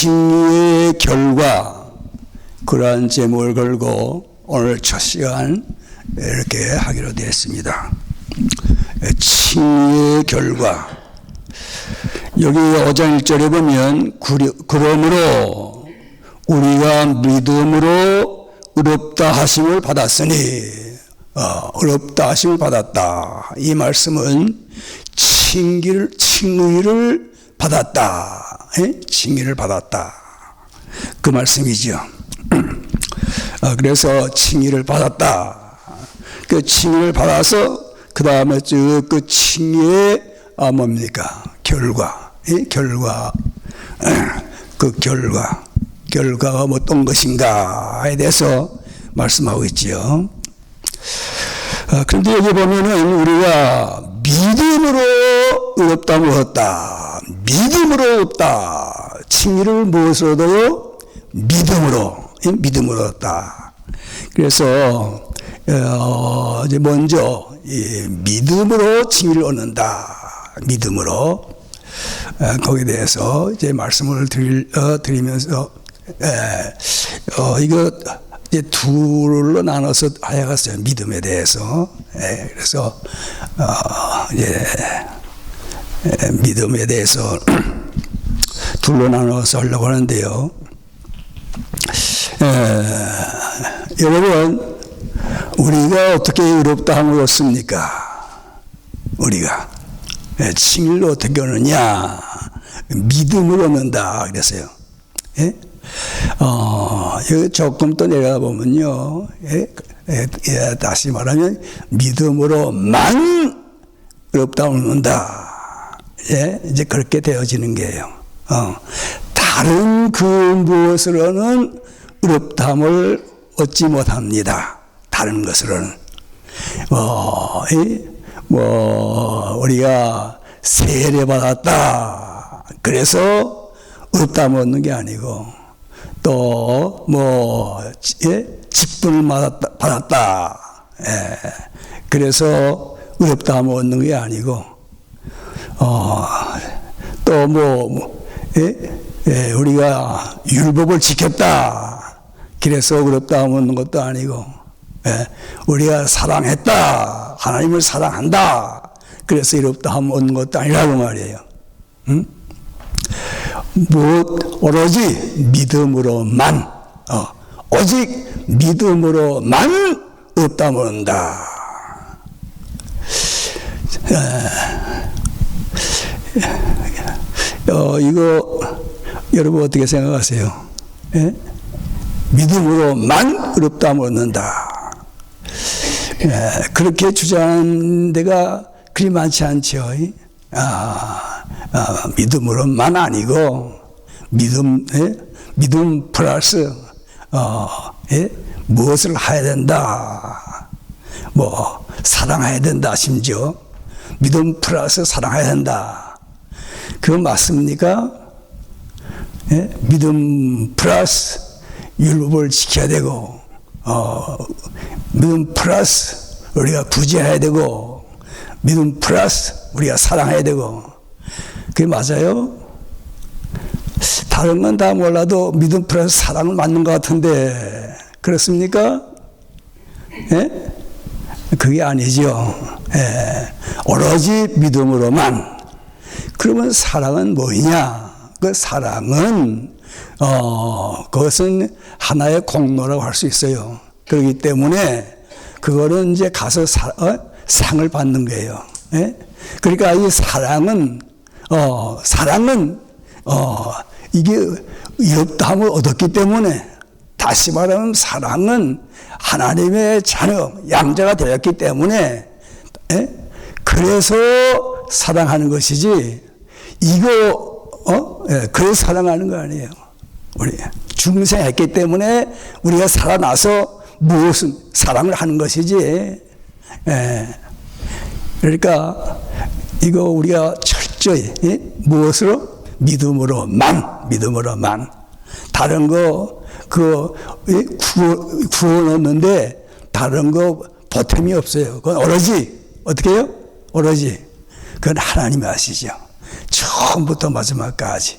칭의의 결과 그러한 제목을 걸고 오늘 첫 시간 이렇게 하기로 되었습니다. 칭의의 결과 여기 5장 1절에 보면 그러므로 우리가 믿음으로 의롭다 하심을 받았으니 어, 의롭다 하심을 받았다. 이 말씀은 칭기를 칭의를 받았다. 에? 칭의를 받았다. 그 말씀이죠. 어, 그래서 칭의를 받았다. 그 칭의를 받아서 그 다음에 그 칭의의 아 뭡니까 결과, 에? 결과, 그 결과, 결과가 뭐 어떤 것인가에 대해서 말씀하고 있지요. 어, 그런데 여기 보면은 우리가 믿음으로 의롭다 얻었다. 믿음으로 얻다. 칭의를 무엇으로도요? 믿음으로. 믿음으로 얻다. 그래서, 어, 이제 먼저, 이 믿음으로 칭의를 얻는다. 믿음으로. 어, 거기에 대해서 이제 말씀을 어, 드리면서, 에, 어, 이거, 이제 둘로 나눠서 하여갔어요. 믿음에 대해서. 예, 그래서, 어, 예, 예, 믿음에 대해서 둘로 나눠서 하려고 하는데요. 예, 여러분, 우리가 어떻게 의롭다 함을 얻습니까? 우리가. 예, 칭일로 어떻게 얻느냐? 믿음을 얻는다. 그랬어요. 예? 어, 조금 더 내려가 보면요. 예, 예, 예, 다시 말하면 믿음으로만 의롭다 얻는다. 예, 이제 그렇게 되어지는 게요. 어, 다른 그 무엇으로는 의롭다함을 얻지 못합니다. 다른 것으로는. 어, 이, 뭐, 우리가 세례 받았다. 그래서 의롭다함 얻는 게 아니고, 또, 뭐, 예? 직분을 받았다. 받았다. 예. 그래서 의롭다함을 얻는 게 아니고, 어, 또 뭐, 뭐 예? 예, 우리가 율법을 지켰다. 그래서 의롭다함을 얻는 것도 아니고, 예, 우리가 사랑했다. 하나님을 사랑한다. 그래서 의롭다함을 얻는 것도 아니라고 말이에요. 응? 뭐 오로지 믿음으로만 어, 오직 믿음으로만 없다 모른다. 어, 이거 여러분 어떻게 생각하세요? 예? 믿음으로만 의롭다 얻는다. 예, 그렇게 주장하는 데가 그리 많지 않죠. 아, 아, 믿음으로만 아니고 믿음, 예? 믿음 플러스 어, 예? 무엇을 해야 된다. 뭐 사랑해야 된다. 심지어 믿음 플러스 사랑해야 된다. 그거 맞습니까? 예? 믿음 플러스 율법을 지켜야 되고 어, 믿음 플러스 우리가 구제해야 되고 믿음 플러스 우리가 사랑해야 되고 그게 맞아요? 다른 건 다 몰라도 믿음 플러스 사랑은 맞는 것 같은데 그렇습니까? 예? 그게 아니죠. 예. 오로지 믿음으로만 그러면 사랑은 뭐냐? 그 사랑은 어 그것은 하나의 공로라고 할 수 있어요. 그렇기 때문에 그거는 이제 가서 사, 어? 상을 받는 거예요. 예? 그러니까 이 사랑은 어 사랑은 어 이게 의롭다함을 얻었기 때문에 다시 말하면 사랑은 하나님의 자녀 양자가 되었기 때문에 에? 그래서 사랑하는 것이지 이거 어 예, 그래서 사랑하는 거 아니에요. 우리 중생했기 때문에 우리가 살아나서 무엇은 사랑을 하는 것이지. 예. 그러니까 이거 우리가 철저히 예? 무엇으로 믿음으로만 믿음으로만 다른 거 그 구원, 구원 얻는데 다른 거 보탬이 없어요. 그건 오로지 어떻게 해요? 오로지 그건 하나님이 아시죠. 처음부터 마지막까지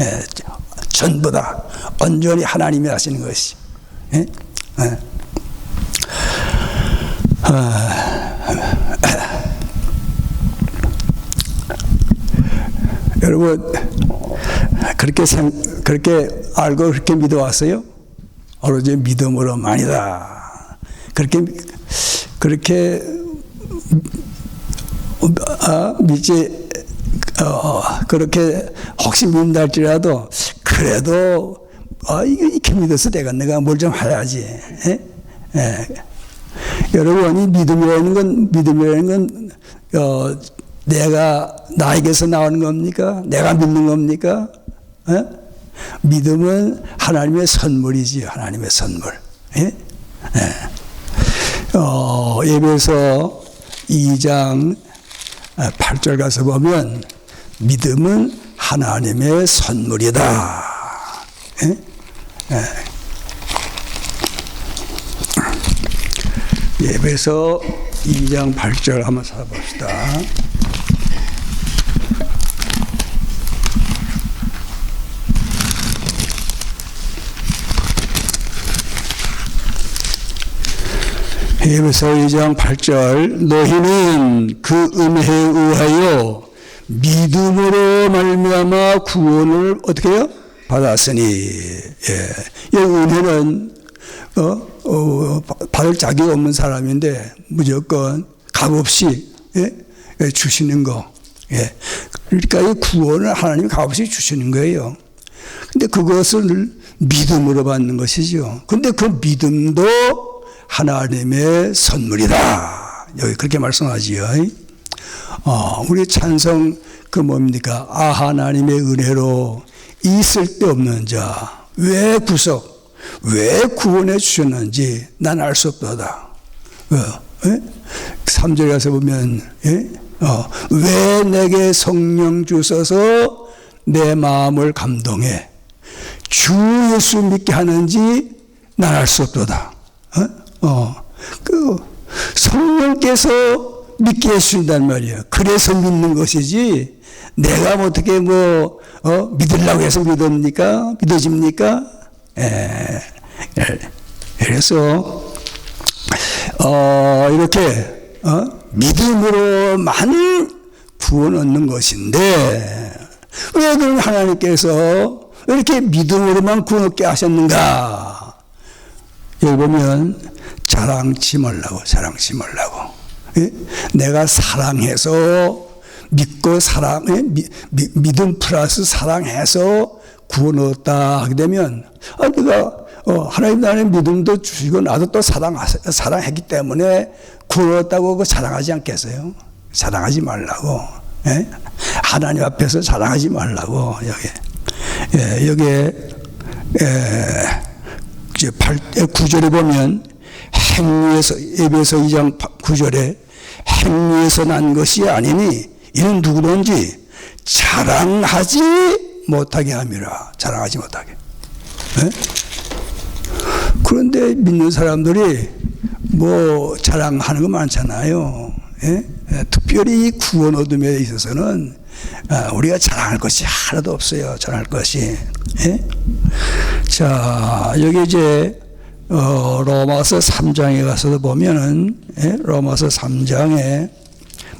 예, 전부 다 온전히 하나님이 하시는 것이. 예? 예. 여러분 그렇게 생, 그렇게 알고 그렇게 믿어왔어요? 오로지 믿음으로만이다. 그렇게 그렇게 아, 믿지 어, 그렇게 혹시 믿는다 할지라도 그래도 아, 이렇게 믿어서 내가 내가 뭘 좀 해야지. 예? 예. 여러분 이 믿음이라는 건 믿음이라는 건 어, 내가 나에게서 나오는 겁니까? 내가 믿는 겁니까? 예? 믿음은 하나님의 선물이지 하나님의 선물. 예? 예. 어, 예배서 2장 8절 가서 보면 믿음은 하나님의 선물이다. 예? 예. 예배서 2장 8절 한번 살펴봅시다. 예배서 2장 8절 너희는 그 은혜에 의하여 믿음으로 말미암아 구원을 어떻게 해요? 받았으니 예. 이 은혜는 어, 어, 받을 자격 없는 사람인데 무조건 값없이 예? 예, 주시는 거. 예. 그러니까 이 구원을 하나님이 값없이 주시는 거예요. 근데 그것을 믿음으로 받는 것이죠. 근데 그 믿음도 하나님의 선물이다. 여기 그렇게 말씀하지요. 어, 우리 찬성 그 뭡니까? 아 하나님의 은혜로 있을 데 없는 자, 왜 구속, 왜 구원해 주셨는지 난 알 수 없다. 어, 예? 3절 가서 보면, 예? 어, 왜 내게 성령 주셔서 내 마음을 감동해 주 예수 믿게 하는지 난 알 수 없도다. 어? 어, 그 성령께서 믿게 해주신단 말이에요. 그래서 믿는 것이지 내가 뭐 어떻게 뭐 어? 믿으려고 해서 믿습니까? 믿어집니까? 에, 그래서 어, 이렇게 어? 믿음으로만 구원 얻는 것인데 왜 그럼 하나님께서 이렇게 믿음으로만 구원 얻게 하셨는가? 여기 보면 자랑치 말라고 자랑치 말라고 예? 내가 사랑해서 믿고 사랑 예? 미, 미, 믿음 플러스 사랑해서 구원 얻었다 하게 되면 아 내가 어, 하나님 나라의 믿음도 주시고 나도 또 사랑 사랑했기 때문에 구원 얻었다고 그 자랑하지 않겠어요? 자랑하지 말라고 예? 하나님 앞에서 자랑하지 말라고 여기 예, 여기에 예, 이제 8, 9절에 보면 행위에서 예배서 2장 9절에 행위에서 난 것이 아니니 이는 누구든지 자랑하지 못하게 함이라 자랑하지 못하게 네? 그런데 믿는 사람들이 뭐 자랑하는 거 많잖아요 예? 특별히 구원 얻음에 있어서는 아, 우리가 자랑할 것이 하나도 없어요. 자랑할 것이. 예? 자 여기 이제 어, 로마서 3장에 가서 보면은 예? 로마서 3장에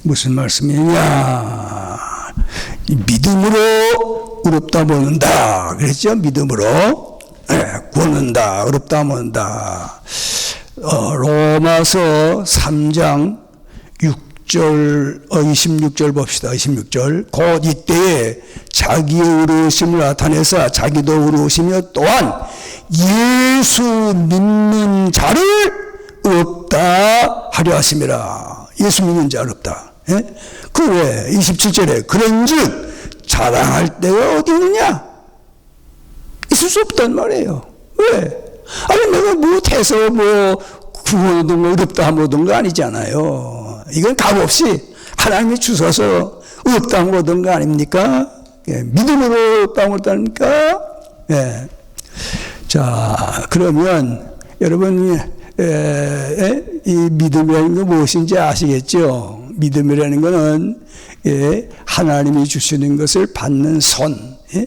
무슨 말씀이냐. 믿음으로 의롭다 보는다. 그랬죠? 믿음으로. 예, 구원한다. 의롭다 보는다. 어, 로마서 3장 6절 어, 26절 봅시다 26절 곧 이때에 자기의 의로우심을 나타내서 자기도 의로우시며 또한 예수 믿는 자를 없다 하려 하심이라. 예수 믿는 자를 없다. 예? 그 왜 27절에 그런 즉 자랑할 데가 어디 있느냐? 있을 수 없단 말이에요. 왜? 아니 내가 못해서 뭐 구원하든 뭐 어렵다 뭐든 거 아니잖아요. 이건 값없이 하나님이 주셔서 없다 뭐든 거 아닙니까? 예, 믿음으로 땅을 얻다니까? 예. 자, 그러면 여러분이 에, 에, 이 믿음이라는 건 무엇인지 아시겠죠? 믿음이라는 것은 예, 하나님이 주시는 것을 받는 손, 예?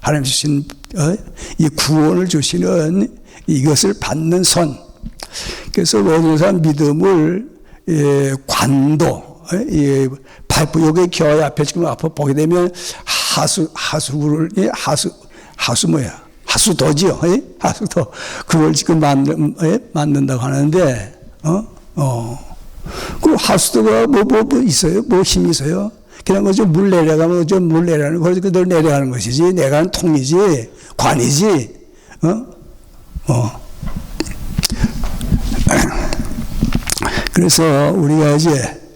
하나님 주신 어? 이 구원을 주시는 이것을 받는 선. 그래서 모든 사람 믿음을 예, 관도 어? 예, 발부 여기 겨 앞에 지금 앞에 보게 되면 하수 하수를 예, 하수 하수 뭐야 하수도지요 예? 하수도 그걸 지금 만든 예? 만든다고 하는데 어 어. 그 하수도가 뭐, 뭐, 뭐 있어요? 뭐 힘이 있어요? 그냥 거죠. 물 내려가면 좀물 내려가는 거, 그들 내려가는 것이지. 내가는 통이지, 관이지. 어? 어. 그래서 우리가 이제,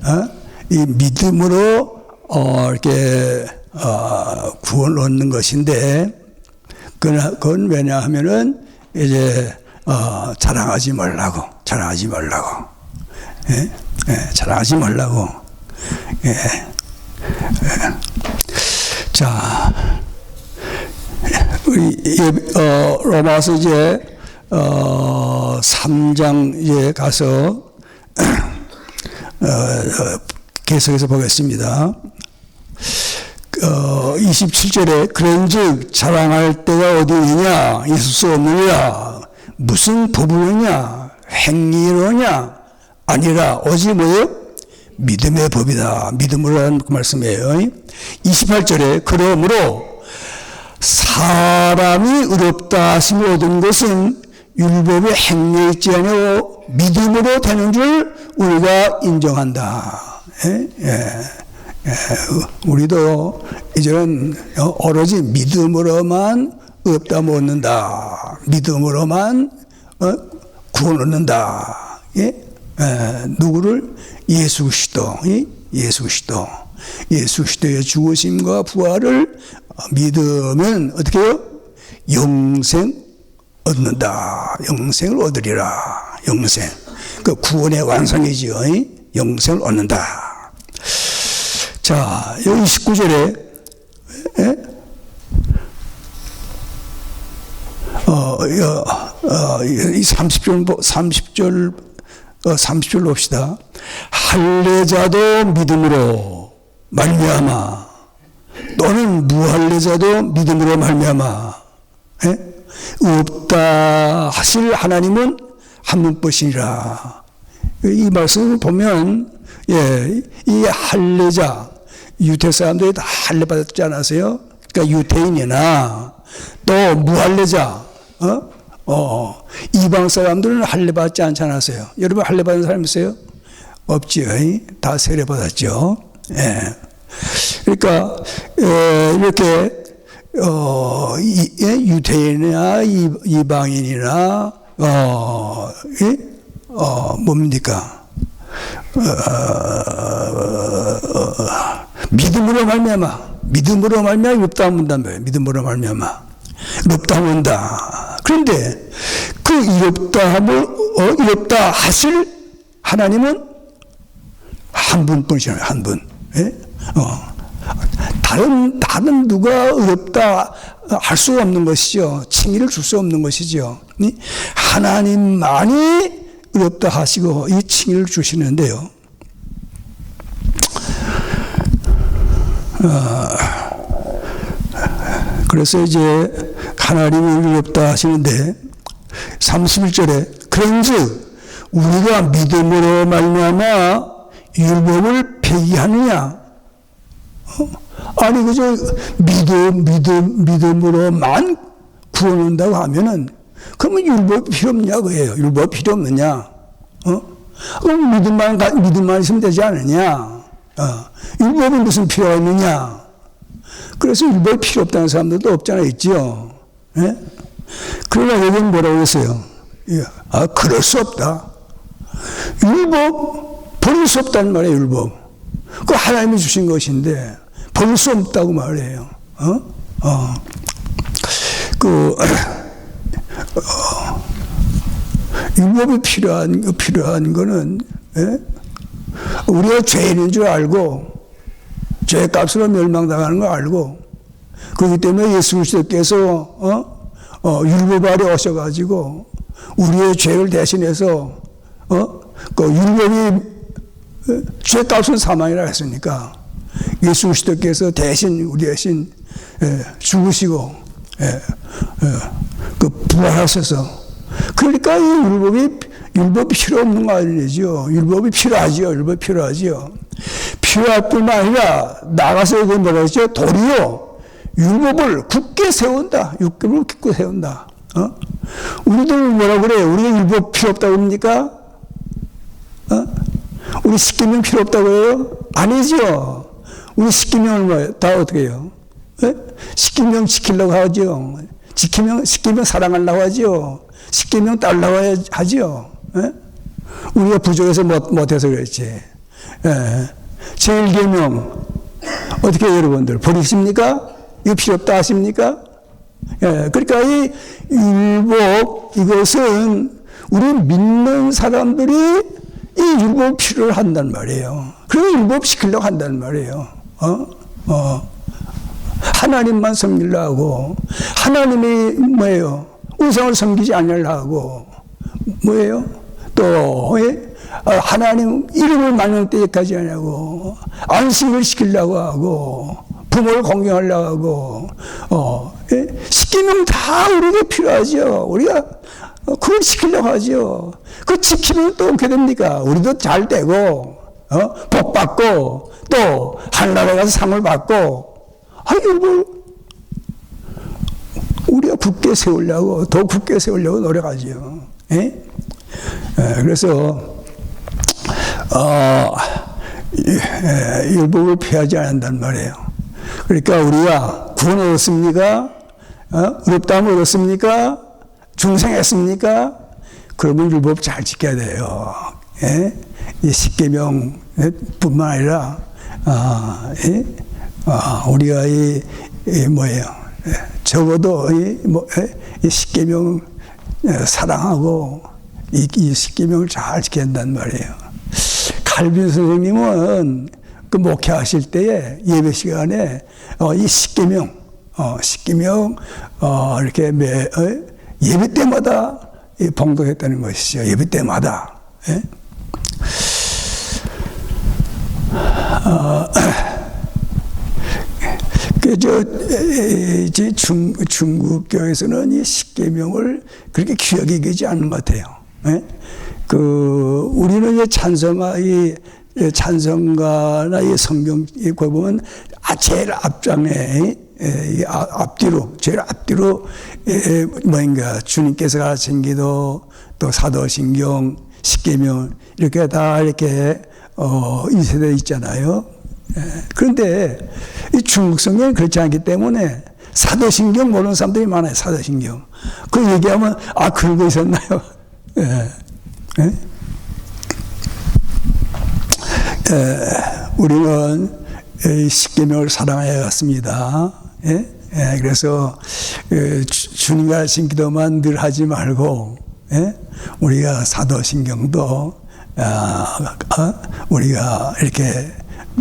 어? 이 믿음으로, 어, 이렇게, 어, 구원을 얻는 것인데, 그건, 그건 왜냐 하면은, 이제, 어, 자랑하지 말라고, 자랑하지 말라고. 예? 예, 자랑하지 말라고. 예. 예. 자, 우리 예, 어, 로마서 이제 어, 3장 이제 가서 계속해서 보겠습니다. 어, 27절에 그런즉 자랑할 때가 어디 있느냐 있을 수 없느냐 무슨 부부느냐 행위로냐 아니라 오직 뭐예요? 믿음의 법이다. 믿음으로 하는 그 말씀이에요. 28절에 그러므로 사람이 의롭다 하심을 얻은 것은 율법의 행위에 있지 아니고 믿음으로 되는 줄 우리가 인정한다. 예? 예. 예. 우리도 이제는 오로지 믿음으로만 의롭다 얻는다. 믿음으로만 어? 구원 얻는다. 예? 에, 누구를 예수 그리스도, 예수 그리스도, 예수 그리스도의 죽으심과 부활을 믿으면 어떻게 해요? 영생 얻는다. 영생을 얻으리라. 영생. 그 구원의 완성이지요. 영생을 얻는다. 자, 여기 19절에 에? 어, 어, 어, 이 30절, 30절, 어, 30절 봅시다. 할례자도 믿음으로 말미암아 또는 무할례자도 믿음으로 말미암아 예? 없다 하실 하나님은 한 분뿐이라. 이 말씀을 보면 예, 이 할례자 유태 사람들이 다 할례 받았지 않았어요? 그러니까 유태인이나 또 무할례자 어? 어, 이방 사람들은 할례 받지 않지 않았어요. 여러분 할례 받은 사람 있어요? 없지요. 다 세례 받았죠. 예. 그러니까 에, 이렇게 어, 이, 예? 유태인이나 이, 이방인이나 어, 예? 어, 뭡니까? 어, 어, 믿음으로 말미암아 믿음으로 말미암아 말이에요. 믿음으로 말미암아 롭다문다. 그런데 그 이롭다함을 어, 이롭다 하실 하나님은 한 분뿐이잖아요. 한 분. 예? 어. 다른 다른 누가 의롭다 할 수 없는 것이죠. 칭의를 줄 수 없는 것이죠. 하나님만이 의롭다 하시고 이 칭의를 주시는데요. 어, 그래서 이제 하나님을 의롭다 하시는데 31절에 그런즉 우리가 믿음으로 말미암아 율법을 폐기하느냐? 어? 아니 그저 믿음 믿음 믿음으로만 구원한다고 하면은 그러면 율법 필요 없냐 그예요. 율법 필요 없느냐? 어? 그럼 믿음만 믿음만 있으면 되지 않느냐? 어. 율법이 무슨 필요가 있느냐? 그래서 율법 필요 없다는 사람들도 없잖아 있지요. 예? 그러나 여기는 뭐라고 했어요? 예. 아 그럴 수 없다. 율법 버릴 수 없다는 말이에요. 율법. 그 하나님이 주신 것인데 버릴 수 없다고 말해요. 어? 어. 그 어, 율법이 필요한 필요한 거는 예? 우리가 죄인인 줄 알고 죄 값으로 멸망당하는 거 알고 그렇기 때문에 예수 그리스도께서 어? 어, 율법 아래 오셔가지고 우리의 죄를 대신해서 어? 그 율법이 죄 값은 사망이라 했으니까 예수 그리스도께서 대신 우리 대신 예, 죽으시고 예, 예. 그 부활하셔서 그러니까 이 율법이 율법이 필요 없는 거 아니죠. 율법이 필요하죠. 율법이 필요하죠. 필요할 뿐만 아니라 나가서 이거 뭐라 했죠? 도리요. 율법을 굳게 세운다. 율법을 굳게 세운다. 어? 우리도 뭐라 그래요? 우리가 율법 필요 없다고 합니까? 어? 우리 십계명 필요 없다고 해요? 아니죠. 우리 십계명을 뭐, 다 어떻게 해요? 예? 십계명 지키려고 하죠. 지키면, 십계명 사랑하려고 하죠. 십계명 따르려고 하죠. 예? 우리가 부족해서 못, 못해서 그렇지. 예. 제일계명, 어떻게 해요, 여러분들? 버리십니까? 이거 필요 없다 하십니까? 예, 그러니까 이 율법 이것은 우리 믿는 사람들이 이 율법 필요를 한단 말이에요. 그래서 율법 시키려고 한단 말이에요. 어? 어. 하나님만 섬기려 하고 하나님이 뭐예요? 우상을 섬기지 않으려고 뭐예요? 또 예? 어, 하나님 이름을 만날 때까지 하냐고 안식을 시키려고 하고 부모를 공경하려고 하고 어, 예? 시키면 다 우리에게 필요하죠. 우리가 어, 그걸 지키려고 하죠. 그 지키면 또 어떻게 됩니까? 우리도 잘 되고 어? 복 받고 또 하늘나라 가서 상을 받고 아니 뭐 우리가 굳게 세우려고 더 굳게 세우려고 노력하죠. 예? 예, 그래서 어, 예, 율법을 피하지 않는단 말이에요. 그러니까 우리가 구원 얻었습니까? 어? 의롭다함 얻었습니까? 중생했습니까? 그러면 율법 잘 지켜야 돼요. 예? 이 십계명 뿐만 아니라 아, 예? 아, 우리가 이, 이 뭐예요? 예, 적어도 이, 뭐, 예? 이 십계명 예, 사랑하고 이, 이 십계명을 잘 한단 말이에요. 칼빈 선생님은 그 목회하실 때에 예배 시간에 어, 이 십계명, 어, 십계명 어, 이렇게 매, 어, 예배 때마다 이 봉독했다는 것이죠. 예배 때마다. 예? 어, 그저 이제 중 중국교에서는 이 십계명을 그렇게 귀하게 여기지 않는 것 같아요. 예? 그 우리는 이 찬성가 이 찬성가나 이 성경 이 보면 아 제일 앞장에 이 앞뒤로 제일 앞뒤로 뭐인가 주님께서 가르친 기도 또 사도신경 십계명 이렇게 다 이렇게 어, 인쇄되어 있잖아요. 그런데 이 중국 성경은 그렇지 않기 때문에 사도신경 모르는 사람들이 많아요. 사도신경. 그 얘기하면 아 그런 거 있었나요? 예. 예? 예, 우리는 십계명을 사랑해야 겠습니다. 예? 예, 그래서 그 주님과 하신 기도만 늘 하지 말고 예? 우리가 사도신경도 우리가 이렇게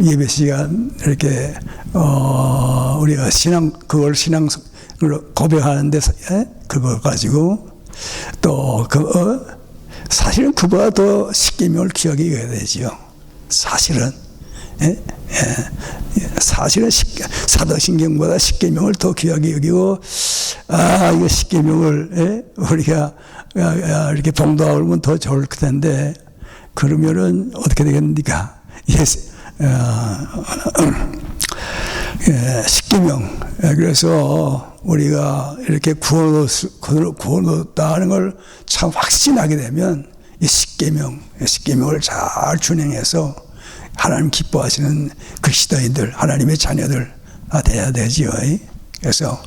예배 시간 이렇게 어, 우리가 신앙 그걸 신앙을 고백하는데 예? 그거 가지고 또그 어, 사실은 그보다 더 십계명을 기억해 야 되죠. 사실은 예? 예. 사실은 사도신경보다 십계명을 더 귀하게 여기고 아 이거 십계명을 예? 우리가 이렇게 봉도하면 더 좋을 텐데 그러면은 어떻게 되겠습니까? 예, 예, 십계명 그래서 우리가 이렇게 구원 구원 얻었다는 걸 참 확신하게 되면 이 십계명 십계명을 잘 준행해서 하나님 기뻐하시는 그리스도인들 하나님의 자녀들 돼야 되지요. 그래서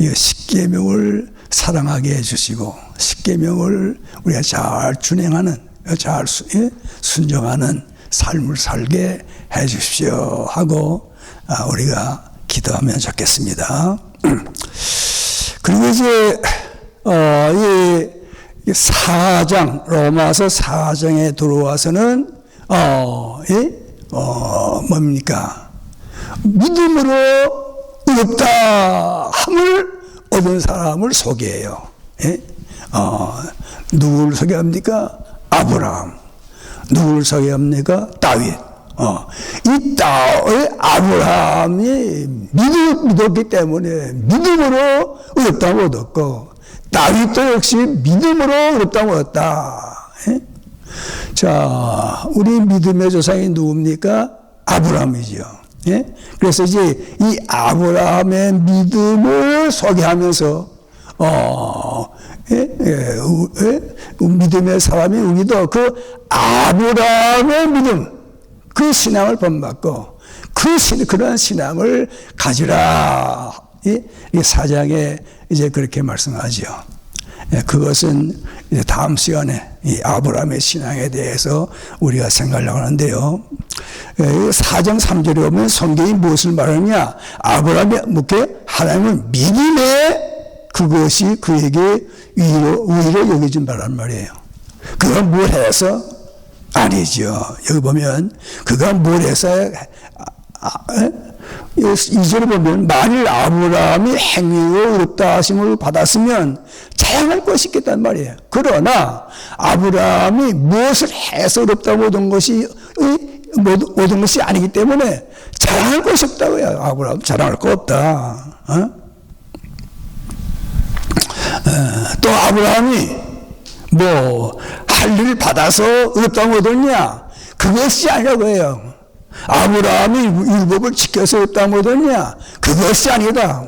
이 십계명을 사랑하게 해주시고 십계명을 우리가 잘 준행하는 잘 예, 순종하는 삶을 살게 해 주십시오 하고 아, 우리가 기도하면 좋겠습니다. 그리고 이제 어, 이 4장 로마서 4장에 들어와서는 어, 예? 어, 뭡니까? 믿음으로 의롭다 함을 얻은 사람을 소개해요. 예? 어, 누구를 소개합니까? 아브라함. 누구를 소개합니까? 다윗. 어, 이 땅을 아브라함이 믿음, 믿었기 때문에 믿음으로 의롭다고 얻었고 다윗도 역시 믿음으로 의롭다고 얻었다. 예? 자, 우리 믿음의 조상이 누굽니까? 아브라함이죠. 예? 그래서 이제 이 아브라함의 믿음을 소개하면서 어? 믿음의 사람이 우리도 그 아브라함의 믿음, 그 신앙을 본받고 그 신, 그러한 신앙을 가지라. 이, 이 사장에 이제 그렇게 말씀하죠. 예, 그것은 다음 시간에 이 아브라함의 신앙에 대해서 우리가 생각하려고 하는데요. 예, 이 사정 3절에 보면 성경이 무엇을 말하느냐? 아브라함이 묻게 하나님을 믿음에 그것이 그에게 위로, 위로 여겨진 바란 말이에요. 그가 뭘 해서? 아니죠. 여기 보면 그가 뭘 해서 아, 에? 이 절에 보면 만일 아브라함이 행위로 의롭다 하심을 받았으면 자양할 것이 있겠단 말이에요. 그러나 아브라함이 무엇을 해서 의롭다고 얻은 것이 얻은 것이 아니기 때문에 자랑할 것이 없다고요. 아브라함 자랑할 거 없다. 어? 또 아브라함이 뭐할 일을 받아서 의롭다고 얻었냐? 그것이 아니라고 해요. 아브라함이 율법을 지켜서 의롭다고 얻었냐? 그것이 아니다.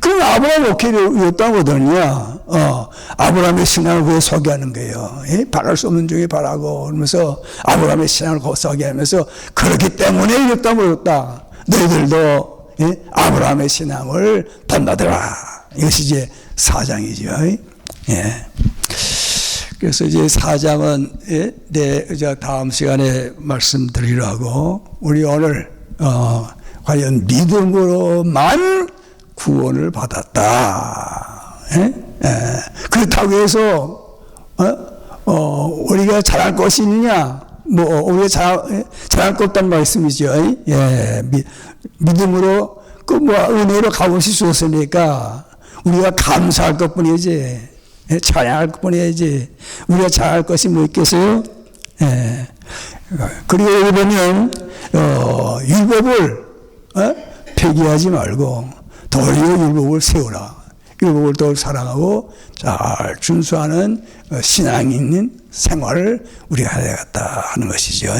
그럼 아브라함이 어떻게 의롭다고 얻었냐? 어, 아브라함의 신앙을 그거 소개하는 거예요. 예? 바랄 수 없는 중에 바라고 그러면서 아브라함의 신앙을 소개하면서 그렇기 때문에 의롭다고 얻었다. 너희들도 예? 아브라함의 신앙을 본받으라. 이것이 이제 사장이죠. 예. 그래서 이제 사장은 예, 내 이제 다음 시간에 말씀드리라고 우리 오늘 어, 과연 믿음으로만 구원을 받았다. 예? 예. 그렇다고 해서 어? 어, 우리가 잘할 것이 있느냐? 뭐 우리가 잘, 예? 잘할 것 없다는 말씀이죠. 예, 미, 믿음으로 그 뭐 은혜로 값없이 주었으니까 우리가 감사할 것 뿐이지. 예, 찬양할 것 뿐이지. 우리가 잘할 것이 뭐 있겠어요? 예. 그리고 여기 보면 어, 율법을 어? 폐기하지 말고 도리어 율법을 세우라. 율법을 더 사랑하고 잘 준수하는 어, 신앙 있는 생활을 우리가 해야 겠다 하는 것이죠.